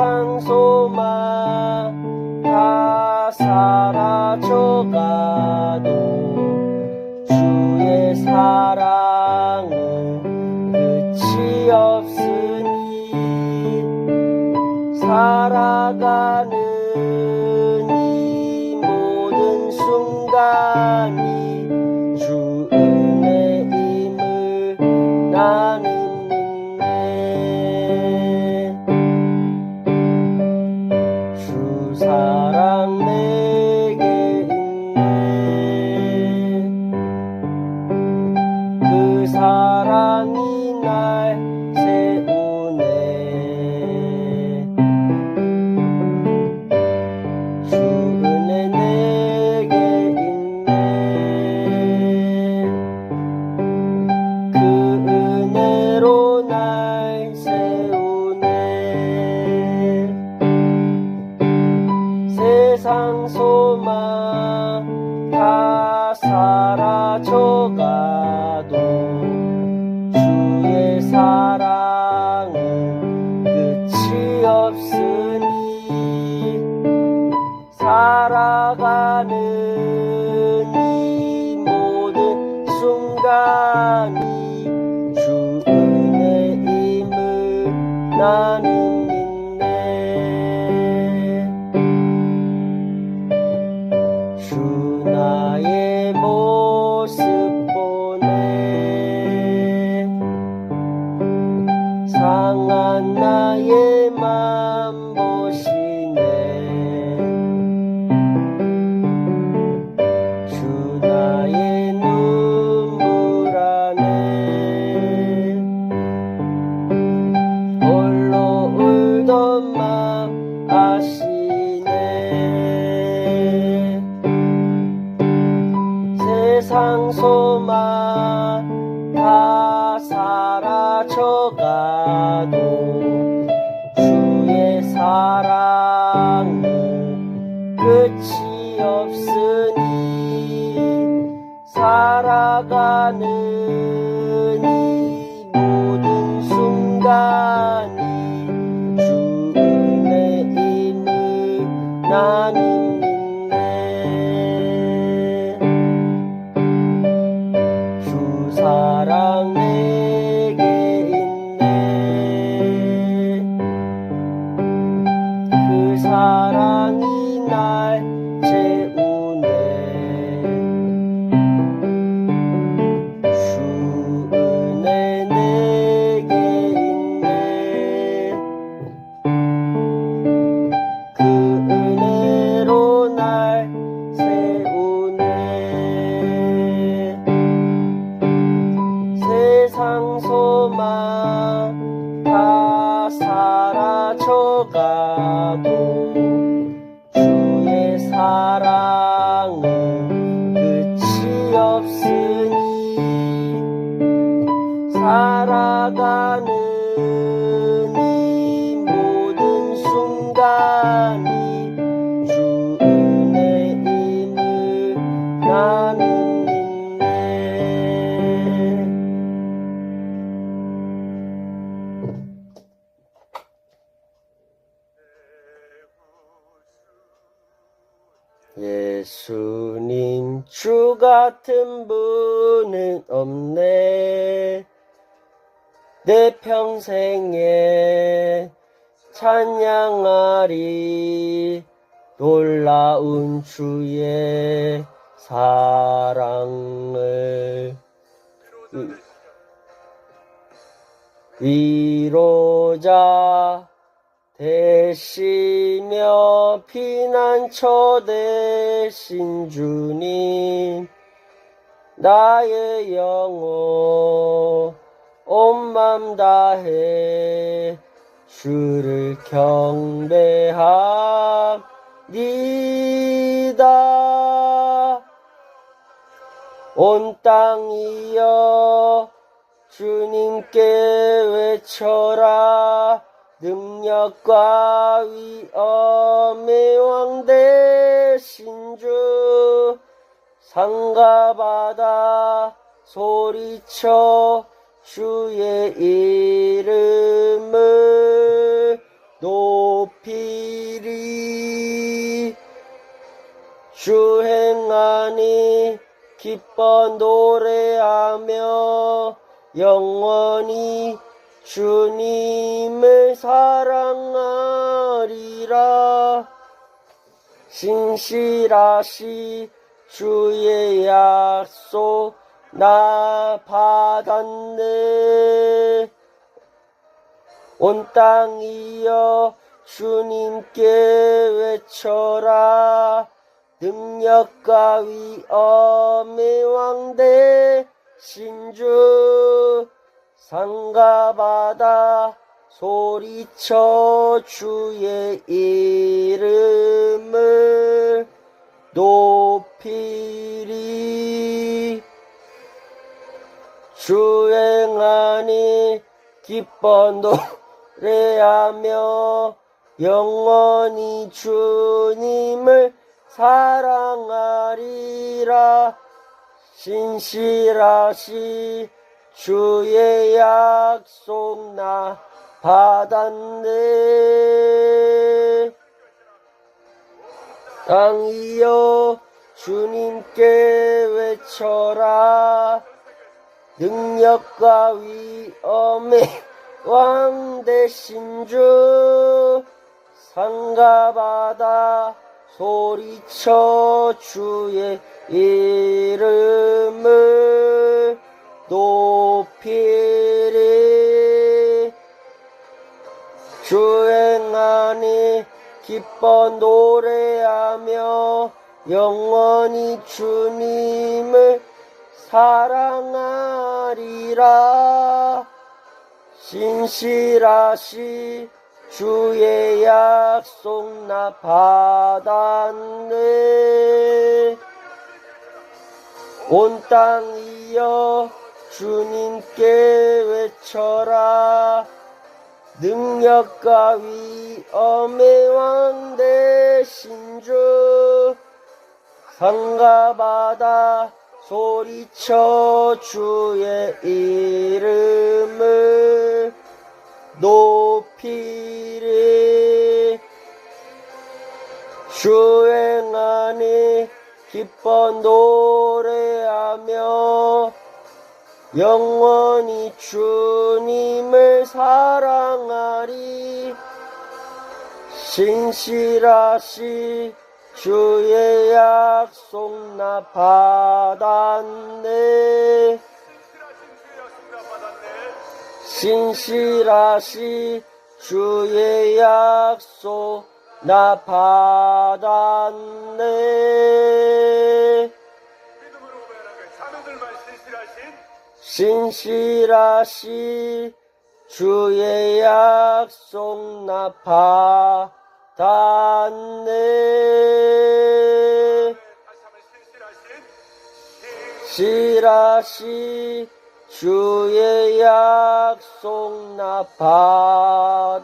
산소마 다 사라져가도 주의 사랑은 끝이 없으니 살아가는 이 모든 순간 사라 상한 나의 맘 사 살아가는 이 모든 순간이 주 은혜임을 나는 믿네 예수님 주 같은 분은 없네 내 평생에 찬양하리. 놀라운 주의 사랑을 위로자 되시며 피난처 되신 주님 나의 영혼 온맘 다해. 주를 경배합니다. 온 땅이여 주님께 외쳐라. 능력과 위엄의 왕 되신 주. 상가 바다 소리쳐 주의 이름을 높이리. 주 행하니 기뻐 노래하며 영원히 주님을 사랑하리라. 신실하시 주의 약속 나 받았네. 온 땅이여 주님께 외쳐라. 능력과 위엄의 왕 신주. 상가바다 소리쳐 주의 이름을 높이리 주행하니 기뻐 노래하며 영원히 주님을 사랑하리라. 신실하시 주의 약속 나 받았네. 땅이여 주님께 외쳐라 능력과 위엄의 왕 대신 주 상가바다 소리쳐 주의 이름을 높이리. 주행하니 기뻐 노래하며 영원히 주님을 사랑하리라. 신실하시 주의 약속 나 받았네. 온 땅이여 주님께 외쳐라. 능력과 위엄의 왕 대신 주. 상가바다 소리쳐 주의 이름을 높이리. 주행하니 기뻐 노래하며 영원히 주님을 사랑하리. 신실하시 주의 약속 나 받았네. 신실하시 주의 약속 나 받았네. 신실하시 주의 약속 나 받았네 지라시 주의 약속 나 받았네.